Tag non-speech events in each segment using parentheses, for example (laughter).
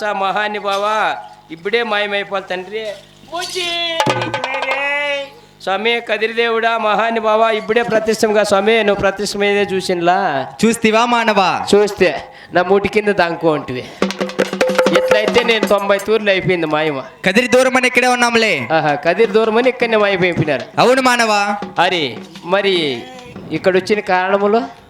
మహాని బావా. ఇప్పుడే మాయమైపోవాలి తండ్రి. స్వామి కదిరిదేవుడా మహాని బావా ఇప్పుడే ప్రతిష్టంగా స్వామి నువ్వు ప్రతిష్టమైతే చూసినలా చూస్తివా మానవా? చూస్తే నా ముటి కింద దాంకో ఉంటివి. ఎట్లయితే నేను తొంభై తూర్లు అయిపోయింది మాయమ. కదిరి దూరం అని ఇక్కడే ఉన్నాంలే. ఆహా కదిరి దూరం అని ఇక్కడనే మాయమైపోయినారు. అవును మానవా? అరే మరి ఇక్కడ వచ్చిన కారణములు?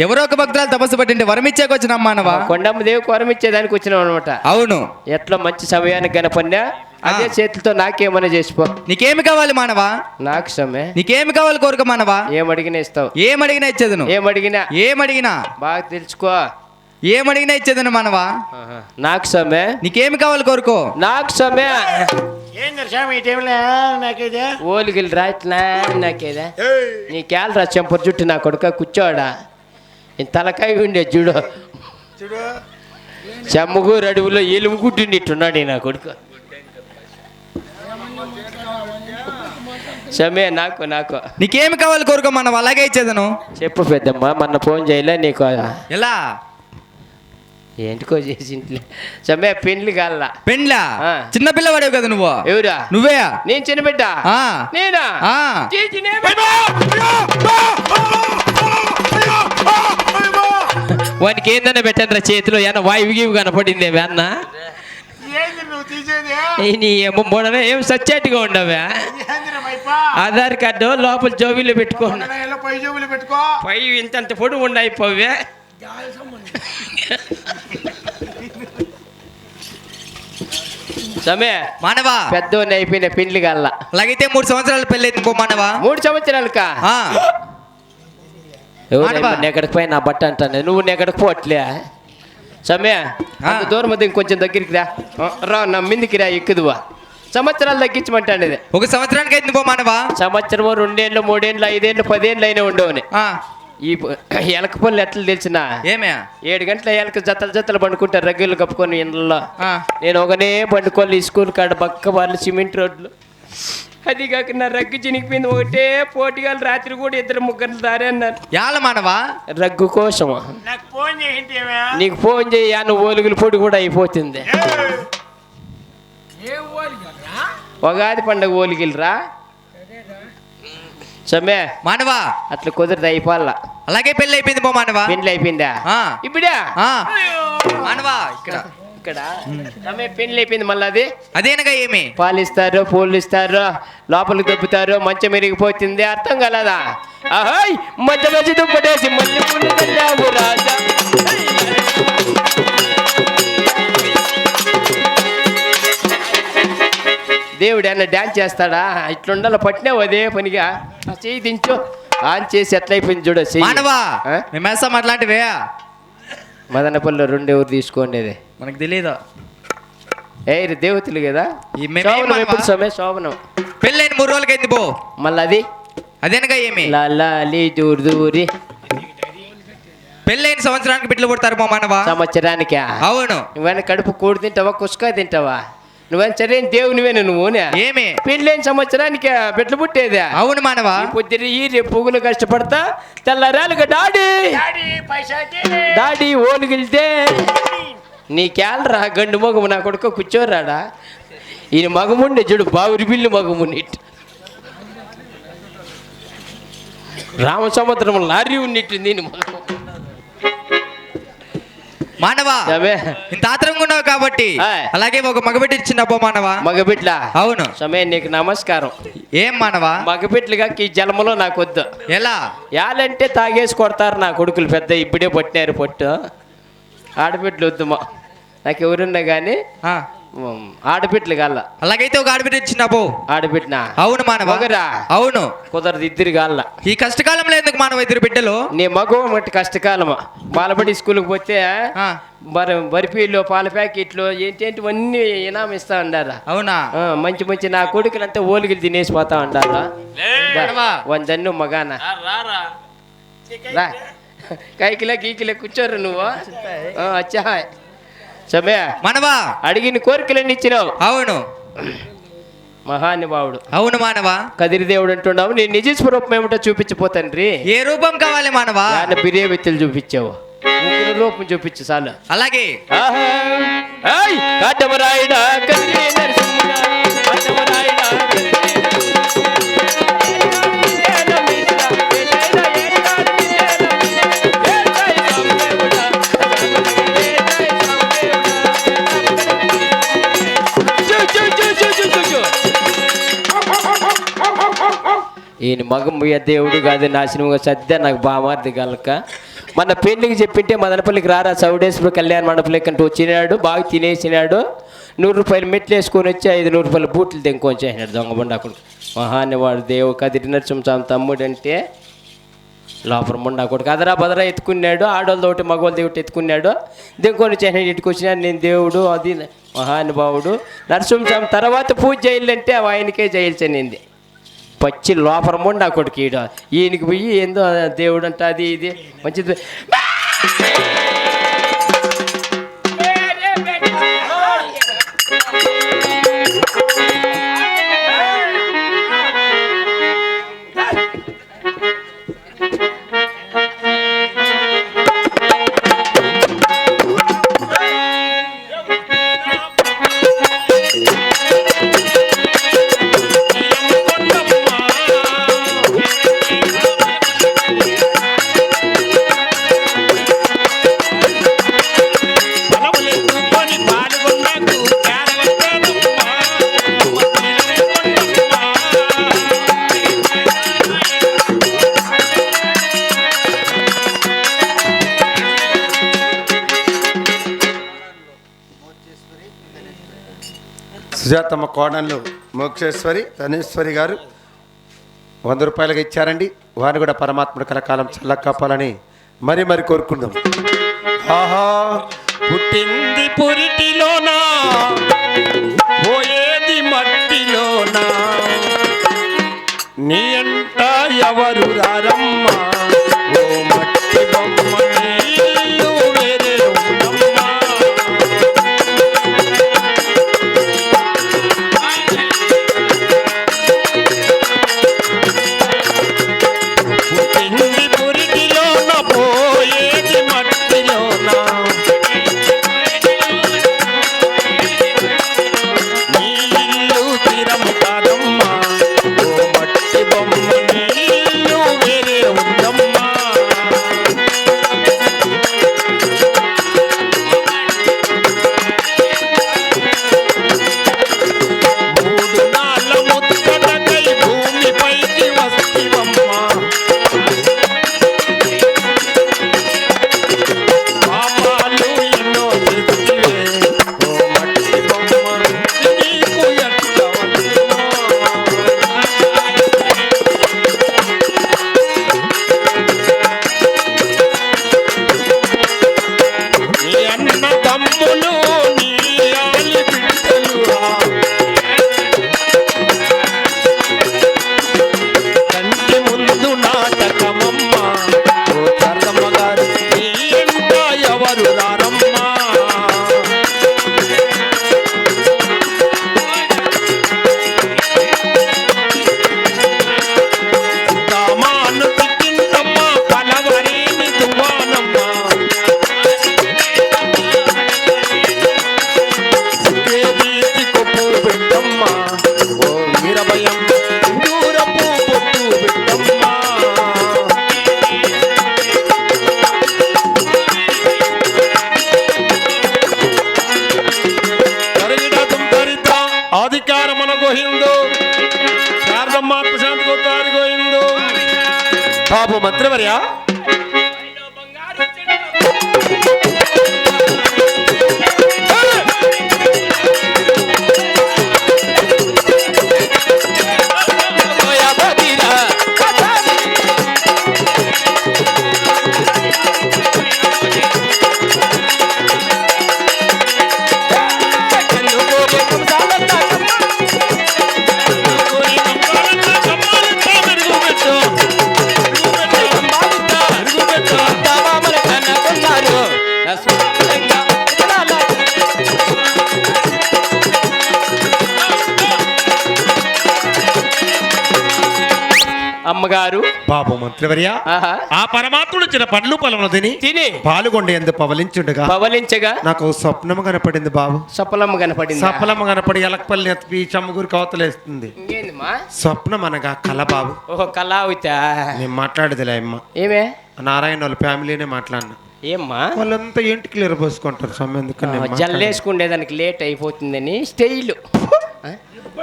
ఎవరో ఒక భక్తులు తపస్సు పట్టింటే వరమిచ్చాక వచ్చినాం మానవా కొండమ్మ దేవి కొరం ఇచ్చేదానికి వచ్చినాం అనమాట. అవును. ఎట్లా మంచి సమయానికి కనపడినా అదే చేతితో నాకేమన్నా చేసిపో. నీకేమి కావాలి మానవా? నాకు సమే నీకేమి కావాలి కోరిక మానవా? ఏమడిగినా ఇస్తావు. ఏమడిగినా ఇచ్చేదను. ఏమడిగినా. ఏమడిగినా. బాగా తెలుసుకో. ఏమడిగినా ఇచ్చేదను మానవా. నాకు సమే నీకేమి కావాలి కోరుకో? నాకు సమే ఏంది స్వామి ఈ టైంలో ఓలిగిలు రాట్లా నాకేదా నీ క్యాలరా చెంపరు జుట్టు నా కొడుక కూర్చోడా? తలకాయ ఉండే చూడు. చూడు. చెమ్మగూరు అడవిలో ఎలుము గుడ్డినట్టున్నాడు ఈ నా కొడుకు. సమే నాకు నాకు. నీకేమి కావాలి కోరుకో మానవా అలాగే ఇచ్చేదను? చెప్పు పెద్దమ్మ మొన్న ఫోన్ చేయలే నీకు. ఎలా? ఏంటికో చేసింట్లే సమే పెండ్లి కాల్లా. పెండ్లా. చిన్న పిల్లవాడేవు కదా నువ్వు? ఎవరా నువ్వే? నేను చిన్న బిడ్డ ఆ. నేనా. వానికి ఏందన్నా పెట్టండి చేతిలో? ఏమన్నా వాయువు గీవు కనపడింది అన్న? ఏం సచ్చేట్టుగా ఉండవా? ఏందిరా మైపా ఆధార్ కార్డు లోపల జోబీలో పెట్టుకో. పై ఇంతంత పొడి ఉండైపోవే సమే. మానవా? పెద్దోని అయిపోయిన పెండ్లి కల్లా. అలాగైతే మూడు సంవత్సరాలు పెళ్ళి పో మానవా? మూడు సంవత్సరాలకా? ఆ. మానవా. నెక్కడికి పోయి నా బట్ట అంటాను. నువ్వు నెక్కడికి పోవట్లే? సమయ దూరం వద్ద ఇంకొంచెం దగ్గరికి రా. రా నా మిందికి రా ఎక్కుదువా. సంవత్సరాలు తగ్గించమంటాను ఇది ఒక సంవత్సరానికి అయితే పో మానవా సంవత్సరము రెండేళ్ళు మూడేళ్ళు ఐదేళ్ళు పదేళ్ళు అయినా ఉండవని. ఈ (coughs) ఎలక పనులు ఎట్లా తెలిసిన? ఏమే ఏడు గంటల ఎలక జతలు జతలు పండుకుంటారు రగ్గులు కప్పుకొని ఇండ్లలో. నేను ఒకనే పండుకోవాలి ఈ స్కూల్ కాడ బక్క వాళ్ళు సిమెంట్ రోడ్లు. అది కాక నా రగ్గు చినిగిపోయింది. ఒకటే పోటీగాలు రాత్రి కూడా ఇద్దరు ముగ్గురు దారే అన్నారు. యాల మానవా? రగ్గు కోసం నాకు ఫోన్ నీకు ఫోన్ చేయి నువ్వు ఓలుగుల పొడి కూడా అయిపోతుంది. ఉగాది పండుగ ఓలిగిలరా సమ్మె. మానవా? అట్లా కుదిరితే అయిపోవాల. అలాగే పెళ్ళి అయిపోయింది పో మానవా. పెండ్లి అయిపోయిందా? ఆ. ఇప్పుడా? ఆ. మానవా ఇక్కడ. ఇక్కడ. సమ్మె పెండ్లి అయిపోయింది మళ్ళీ అది. అదేనగా ఏమి? పాలిస్తారు పూలు ఇస్తారు లోపలికి దొబ్బుతారు మంచం మెరిగిపోతుంది అర్థం కలదా? అహాయ్ మధ్య మధ్య దుప్పటేసి మళ్ళీ పూలు చల్లావు రాజా. దేవుడు అన్న డ్యాన్స్ చేస్తాడా? ఇట్లుండాల పట్టినావు అదే పనిగా. ఆ చెయ్యి దించు. ఆన్ చేసి ఎట్లయిపోయింది చూడ మానవా? మేమేస్తాం అట్లాంటివే? మదనపల్లిలో రెండు ఎవరు తీసుకోండి మనకు తెలియదు ఏ ఇది దేవతలు కదా. ఈ మేమే శోభనం పెళ్ళైన మూడు రోజులకైంది పో. మళ్ళీ అది? అదేనగా ఏమి? లాలి దూరి దూరి పెళ్ళైన సంవత్సరానికి బిడ్డలు పుడతారు పో మానవా? సంవత్సరానికి? అవును. నువ్వైనా కడుపు కూడి తింటావా కుసుక తింటావా? నువ్వైనా సరైన దేవునివేనా నువ్వునే ఏమి? పెళ్ళైన సంవత్సరానికి బిడ్డలు పుట్టేదే? అవును మానవా. పొద్దున ఈ రేపు పువ్వులు కష్టపడతా తెల్లరాలుగా డాడీ! డాడీ పైసా డాడీ ఓలుగిలితే నీ క్యాలరా గండు మగము నా కొడుకు కూర్చోరాడా? ఈయన మగముండే చూడు బావురి బిల్లు మగముని రామసముద్రం లారీ ఉన్నట్టుంది దీని మగము. మానవా ఇంత ఆత్రంగా ఉన్నావు కాబట్టి. అలాగే ఒక మగబిడ్డ ఇచ్చిన పో మానవా? మగబిడ్ల అవును. సమయం నీకు నమస్కారం. ఏం మానవా? మగబిడ్లుగా ఈ జన్మలో నాకు వద్దు. ఎలా? యాలంటే తాగేసి కొడతారు నా కొడుకులు పెద్ద ఇప్పుడే పట్టినారు పట్టు. ఆడబిడ్డలు వద్దుమా నాకు ఎవరున్నా కానీ ఆ. ఆడబిడ్డలు కాళ్ళ అలాగైతే ఒక ఆడబిడ్డ ఇచ్చిన పో ఆడబిడ్డ అవును మానవా? ఒకరా? అవును. కుదరదు ఇద్దరు కాళ్ళ ఈ కష్టకాలంలో ఎందుకు మానవ ఇద్దరు బిడ్డలు? నీ మగవ మట్టి కష్టకాలమా? బాలబడి స్కూల్కి పోతే. మరి బరిపీలు పాల ప్యాకెట్లు ఏంటేంటివన్నీ ఇనాం ఇస్తా ఉండారా అవునా? మంచి మంచి నా కొడుకులంతా ఓలిగిలు తినేసి పోతా ఉండాలా. వందన్ను మగాన. రా. కైకిలే గీకిలే కూర్చోరు నువ్వు. అచ్చా. సమే మానవా? అడిగిన కోరికలన్నీ ఇచ్చినావు. అవును. మహానుభావుడు. అవును మానవా? కదిరి దేవుడు అంటున్నావు నీ నిజ స్వరూపం ఏమిటో చూపించిపోతండ్రి ఏ రూపం కావాలి మానవా? ఆయన బిర్యా వ్యక్తులు చూపించావు రూపం చూపించు చాలు. అలాగే. మగం పోయే దేవుడు కాదు నాశనంగా సద్య నాకు బామార్ది కలక. మన పెళ్ళికి చెప్పింటే మదనపల్లికి రారా చౌడేశ్వర కళ్యాణ మండపల్లికి అంటూ వచ్చినాడు బాగా తినేసినాడు. నూరు రూపాయలు మెట్లు వేసుకొని వచ్చి ఐదు నూరు రూపాయలు బూట్లు తెంకొని చేసినాడు దొంగ బండాకుడు మహాని వాడు దేవు కదిరి నరసింహస్వామి తమ్ముడు అంటే లోపల ముండా కొడుకు. అదరా బదరా ఎత్తుకున్నాడు ఆడోళ్ళతో ఒకటి మగవాళ్ళతో ఒకటి ఎత్తుకున్నాడు. దింకొని చేసినాడు ఇటుకొచ్చిన నేను దేవుడు అది మహానుభావుడు. నరసింహస్వామి తర్వాత పూజ చేయాలంటే ఆయనకే చేయాల్సింది పచ్చి లోపల ముండా కొడుకు ఈడ. ఈయనకి పోయి ఏందో దేవుడు అంట అది ఇది. మంచిది. సుజాతమ్మ కోడళ్ళు మోక్షేశ్వరి ధనేశ్వరి గారు వంద రూపాయలుగా ఇచ్చారండి. వారిని కూడా పరమాత్ముడు కలకాలం చల్లగా కాపాలని మరి మరి కోరుకుందాం. ఆహా పుట్టింది పురిటిలోనా? పోయేది మట్టిలోనా? నీ అంట ఎవరు రారమ్మ? పాపం మంత్రివర్యా? మంత్రివర్య ఆ పరమాత్ముడు ఇచ్చిన పండ్లు పొలమును తిని తిని. పాల్గొండే ఎందు పవలించుండగా. పవలించగా. నాకు స్వప్నము కనపడింది బాబు. సఫలమ్మ కనపడింది? సఫలము కనపడి ఎలకపల్లి ఎత్తి చమ్మగురి కవతలేస్తుంది స్వప్నం అనగా కల బాబు. ఓహో కళావితా నేను మాట్లాడేదిలే అమ్మ. ఏమే? నారాయణ వాళ్ళ ఫ్యామిలీనే మాట్లాడినా. ఏమ్మా? వాళ్ళంతా ఏంటి క్లియర్ పోసుకుంటారు స్వామి ఎందుకని నేను మాట్లాడను. జల్లేసుకుండే దానికి లేట్ అయిపోతుందని స్టైల్.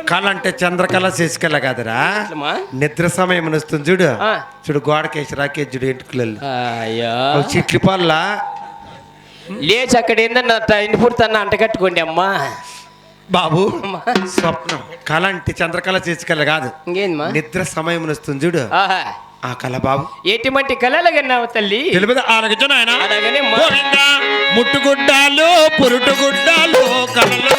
కళ అంటే చంద్రకళ శశికళ కాదురా? నిద్ర సమయం వస్తుంది చూడు. చూడు గోడకేసి రాకేసి చూడు అయ్యో. చిట్లు పళ్ళ? లేచి అక్కడ ఏందన్న ఇంటిపూడి తన అంటకట్టుకోండి అమ్మా. బాబు స్వప్నం. కళ అంటే చంద్రకళ శశికళ కాదు. ఇంకేందమ్మా? నిద్ర సమయం వస్తుంది చూడు. ఆ కళ బాబు. ఎటువంటి కళలగన్నావు తల్లి? నాయన. గోవింద ముట్టుగుడ్డాలు పురుటుగుడ్డాలు కలలో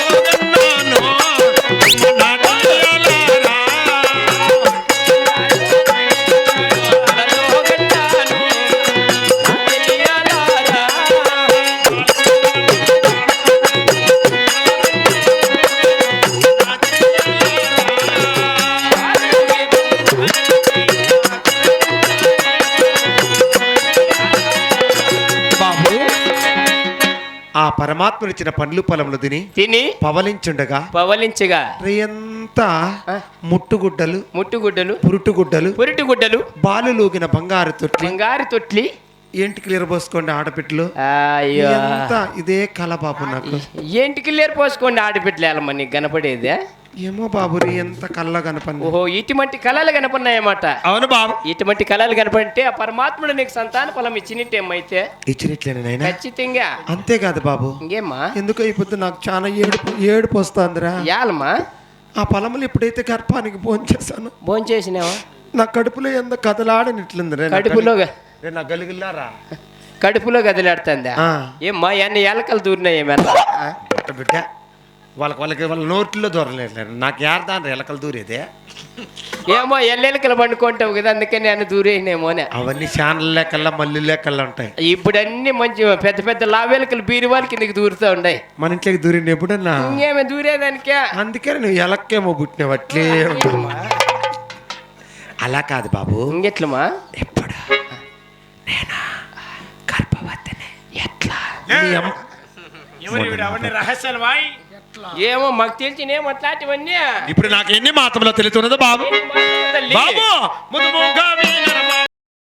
పరమాత్మను ఇచ్చిన పండ్లు పొలంలో తిని తిని పవలించుండగా పవలించగా ఆ. ముట్టుగుడ్డలు ముట్టుగుడ్డలు పురుటుగుడ్డలు పురిటిగుడ్డలు బాలులూగిన బంగారు తొట్టి బంగారు తొట్లి. ఏంటికి ఇరబోసుకోండి ఆడపిట్లు అయ్యో. ఎంత ఇదే కళ బాబు నాకు ఏంటికి లేరు పోసుకోండి ఆడబిడ్డలేలమ్మ నీకు కనపడేదే? ఏమో బాబు రీ ఎంత కళ్ళ కనపండి ఓహో ఇటువంటి కళలు కనపడినాయన్నమాట అవును బాబు. ఇటువంటి కళలు కనపడితే ఆ పరమాత్ముడు నీకు సంతాన ఫలం ఇచ్చినట్టేమైతే ఇచ్చినట్లేను నాయనా? ఖచ్చితంగా. అంతేకాదు బాబు. ఇంకేమ్మా? ఎందుకో అయిపోతుంది నాకు చాలా ఏడుపు ఏడుపు వస్తుందిరా. యాలమ్మా? ఆ పొలములు ఎప్పుడైతే గర్భానికి భోంచేశాను భోంచేసినావా నా కడుపులో ఎంత కదలాడనిట్లుంది కడుపులో నా గలిగిల్లారా? కడుపులో గదిలాడుతుందా? ఆ. ఏమ్మా ఎన్ని ఎలకలు దూరినాయి ఏమన్నా బిడ్డ బిడ్డ. వాళ్ళకి వాళ్ళకి వాళ్ళ నోట్లో దూరలేదు నాకు యార్దాన్ ఎలకలు దూరేదే? ఏమో ఎల్లెలకలు పండుకుంటావు కదా అందుకని నేను దూరేనేమో అని. అవన్నీ ఛానల్ లెక్కల్లా మల్లి లెక్కల్లా ఉంటాయి. ఇప్పుడు అన్ని మంచి పెద్ద పెద్ద లావేలకలు బీరువాళ్ళ కిందకి దూరుతూ ఉన్నాయి. మన ఇంట్లోకి దూరింది ఎప్పుడన్నా? ఇంకేమి దూరేదానికే? అందుకే నువ్వు ఎలక్కేమో పుట్టినవు అట్లే. అలా కాదు బాబు. ఇంకెట్లమ్మా? ఎప్పుడు? నేను? గర్భవతిని. ఎట్లా? నీ అమ్మ- ఏమో మాకు తెలిసినేమో అట్లాంటివన్నీ. ఇప్పుడు నాకు ఎన్ని మాత్రంలో తెలుతున్నదో బాబు. బాబు వీనరమా